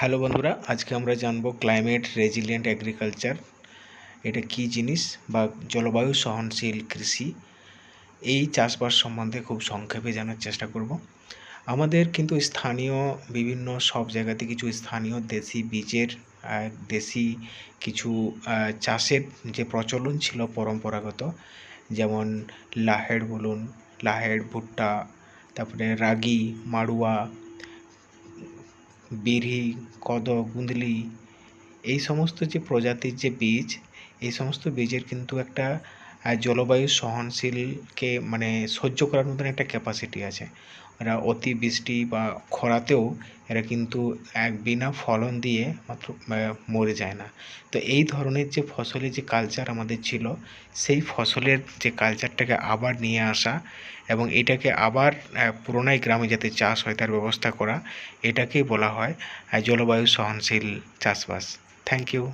Hello বন্ধুরা, আজকে আমরা জানব ক্লাইমেট রেজিলিয়েন্ট এগ্রিকালচার এটা কি জিনিস বা জলবায়ু সহনশীল কৃষি, এই চাষবাস সম্বন্ধে খুব সংক্ষেপে জানার চেষ্টা করব। আমাদের কিন্তু স্থানীয় বিভিন্ন সব জায়গাতে কিছু স্থানীয় দেশি বীজের দেশি কিছু চাষের যে প্রচলন ছিল পরম্পরাগত, যেমন লাহেড় বলুন লাহেড় ভুট্টা, তারপরে রাগি, মাড়ুয়া বিরি কদক গুঁদলি এই সমস্ত যে প্রজাতির যে বীজ এই সমস্ত বীজের কিন্তু একটা জলবায়ু সহনশীলকে মানে সহ্য করার মতন একটা ক্যাপাসিটি আছে। এরা অতি বৃষ্টি বা খরাতেও এরা কিন্তু এক বিনা ফলন দিয়ে মাত্র মরে যায় না। তো এই ধরনের যে ফসলের যে কালচার আমাদের ছিল, সেই ফসলের যে কালচারটাকে আবার নিয়ে আসা এবং এটাকে আবার পুরোনায় গ্রামে যাতে চাষ হয়, তার ব্যবস্থা করা, এটাকেই বলা হয় জলবায়ু সহনশীল চাষবাস। Thank you